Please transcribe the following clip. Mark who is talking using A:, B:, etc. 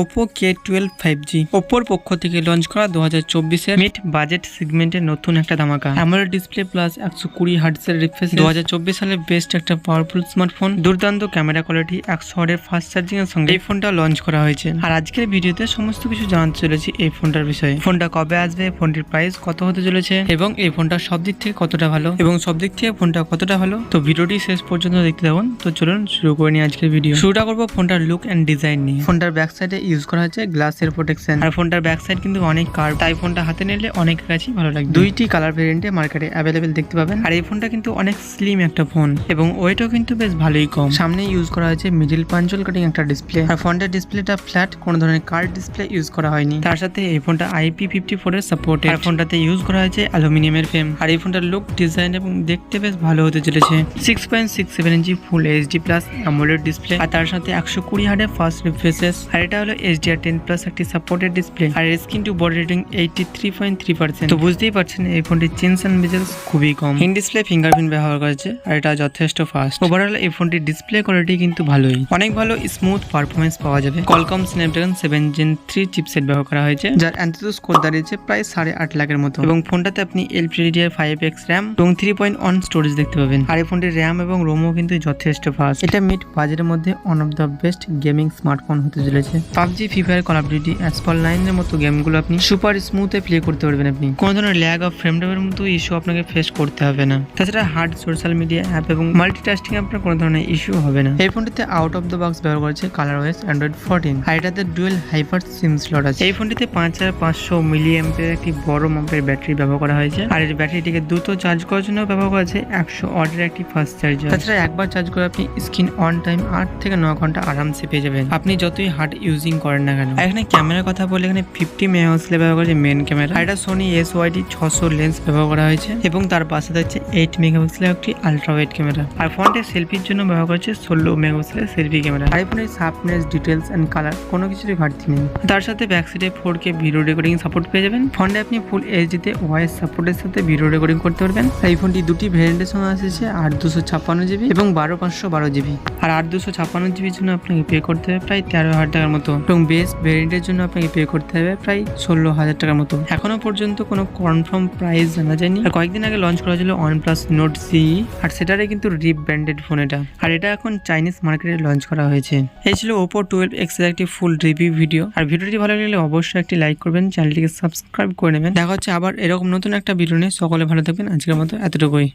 A: Oppo K twelve five G ওপোর পক্ষ থেকে launch করা দু হাজার চব্বিশের মিড বাজেট সেগমেন্টের নতুন একটা ধামাকা। অ্যামোলেড ডিসপ্লে প্লাস একশো কুড়ি হার্টসের রিফ্রেশ দু হাজার চব্বিশ সালের বেস্ট একটা পাওয়ারফুল স্মার্টফোন দুর্দান্ত ক্যামেরা কোয়ালিটি একশো ওয়াটের ফাস্ট চার্জিং এর সঙ্গে এই ফোনটা লঞ্চ করা হয়েছে। আর আজকের ভিডিওতে সমস্ত কিছু জানতে চলেছি এই ফোনটার বিষয়ে। ফোনটা কবে আসবে ফোনটির প্রাইস কত হতে চলেছে এবং এই ফোনটা সব দিক থেকে কতটা ভালো এবং সব দিক থেকে ফোনটা কতটা ভালো? তো ভিডিওটি শেষ পর্যন্ত দেখতে থাকুন। তো চলুন শুরু করে নিই আজকের ভিডিও। শুরুটা করব ফোনটার লুক অ্যান্ড ডিজাইন নিয়ে। ফোনটার ব্যাক সাইডে ইউজ করা হয়েছে গ্লাসের প্রোটেকশন আর ফোনটার ব্যাক সাইড কিন্তু অনেক কার তাই ফোনটা হাতে নিলে অনেক কাছেই ভালো লাগবে। দুইটি কালার ভেরিয়েন্টে মার্কেটে অ্যাভেলেবেল দেখতে পাবেন। আর এই ফোনটা কিন্তু অনেক স্লিম একটা ফোন এবং ওয়েটও কিন্তু বেশ ভালোই কম। সামনে ইউজ করা হয়েছে মিডিল পাঞ্চল কাটিং একটা ডিসপ্লে আর ফোনটার ডিসপ্লেটা ফ্ল্যাট কোনো ধরনের কার্ড ডিসপ্লে ইউজ করা হয়নি। তার সাথে এই ফোনটা আইপি ফিফটি ফোর এর। সাপোর্ট আর ফোনটাতে ইউজ করা হয়েছে অ্যালুমিনিয়ামের ফ্রেম আর এই ফোনটার লুক ডিজাইন এবং দেখতে বেশ ভালো হতে চলেছে। Six point six seven inch full HD plus AMOLED display আর তার সাথে একশো কুড়ি হার্ডের ফার্স্ট রিফ্রেশেস আর এটা হলো এইচডিআর টেন প্লাস একটি supported display R screen to body rating eighty three point three percent তো বুঝতেই পারছেন, এই ফোনটির চেঞ্জ অ্যান্ড বেজেলস খুবই কম। ইন ডিসপ্লে ফিঙ্গারপ্রিন্ট ব্যবহার করেছে আর এটা যথেষ্ট ফাস্ট ওভারঅল এই ফোনটির ডিসপ্লে কোয়ালিটি কিন্তু ভালোই। অনেক ভালো স্মুথ পারফরমেন্স পাওয়া যাবে। Qualcomm Snapdragon seven gen three chipset ব্যবহার করা হয়েছে, যার অ্যান্টিটো স্কোর দাঁড়িয়েছে প্রায় সাড়ে আট লাখের মতো। এবং ফোনটাতে আপনি এলপিডিআর ফাইভ এক্স র্যাম এবং থ্রি পয়েন্ট ওয়ান স্টোরেজ দেখতে পাবেন। আর এই ফোনটির র্যাম এবং রোমও কিন্তু যথেষ্ট ফাস্ট এটা মিড বাজেটের মধ্যে one of the best gaming smartphone হতে চলেছে। PUBG free fire call of duty Asphalt নাইনের মতো গেমগুলো আপনি সুপার স্মুথে প্লে করতে পারবেন আপনি। কোনো ধরনের ল্যাগ অফ ফ্রেম ড্রপের মতো ইস্যু আপনাকে ফেস করতে হবে না। তাছাড়া হার্ড সোশ্যাল মিডিয়া অ্যাপ এবং মাল্টি মাল্টিটাস্কিং আপনার কোনো ধরনের ইস্যু হবে না। এই ফোনটিতে আউট অফ দ্য বক্স ব্যবহার করেছে কালার ওয়েস অ্যান্ড্রয়েড ফোরটিন আর এটাতে ডুয়েল হাইপার সিম স্লট আছে। এই ফোনটিতে পাঁচ হাজার পাঁচশো মিলি এমপের একটি বড় মাপের ব্যাটারি ব্যবহার করা হয়েছে। আর এর ব্যাটারিটিকে দ্রুত চার্জ করার জন্য ব্যবহার করা হয়েছে একশো ওয়াটের একটি ফাস্ট চার্জার তাছাড়া একবার চার্জ করে আপনি স্ক্রিন অন টাইম আট থেকে ন ঘণ্টা আরামসে পেয়ে যাবেন। আপনি যতই হার্ড ইউজিং করেন না কেন? আর এখানে ক্যামেরার কথা বলে এখানে ফিফটি মেগাপিক্সেল ব্যবহার করেছে মেন ক্যামেরা আর এটা সোনি এস ওয়াইডি ছশো লেন্স ব্যবহার করা হয়েছে এবং তার পাশে থাকছে এইট মেগাপিক্সেলের একটি আলট্রা ওয়াইড ক্যামেরা আর ফোনটি সেলফির জন্য ব্যবহার করেছে ষোলো মেগাপিক্সেলের সেলফি ক্যামেরা আর এই ফোনের শার্পনেস ডিটেলস অ্যান্ড কালার কোনো কিছুরই ঘাটতি নেই। তার সাথে ব্যাক সাইডে four K video recording support পেয়ে যাবেন। ফোনটা আপনি ফুল এইচডিতে ওয়াইস সাপোর্টের সাথে ভিডিও রেকর্ডিং করতে পারবেন। এই ফোনটি দুটি ভ্যারিয়েন্টের সঙ্গে আসছে আট দুশো ছাপ্পান্ন জিবি এবং বারো পাঁচশো বারো জিবি আর আট দুশো ছাপ্পান্ন জিবির জন্য আপনাকে পে করতে হবে প্রায় তেরো হাজার টাকার মতো। এবং বেস্ট ভ্যারিয়েন্টের জন্য আপনাকে পে করতে হবে প্রায় ষোলো হাজার টাকার মতো। এখনও পর্যন্ত কোনো কনফার্ম প্রাইস জানা যায়নি। আর কয়েকদিন আগে লঞ্চ করা হয়েছিল ওয়ান প্লাস নোট সি আর সেটারে কিন্তু রিপ ব্র্যান্ডেড ফোন এটা। আর এটা এখন চাইনিজ মার্কেটে লঞ্চ করা হয়েছে। এই ছিল ওপো টুয়েলভ এক্সের একটি ফুল রিভিউ ভিডিও আর ভিডিওটি ভালো লাগলে অবশ্যই একটি লাইক করবেন চ্যানেলটিকে সাবস্ক্রাইব করে নেবেন। দেখা হচ্ছে আবার এরকম নতুন একটা ভিডিও নিয়ে। সকলে ভালো থাকবেন। আজকের মতো এতটুকুই।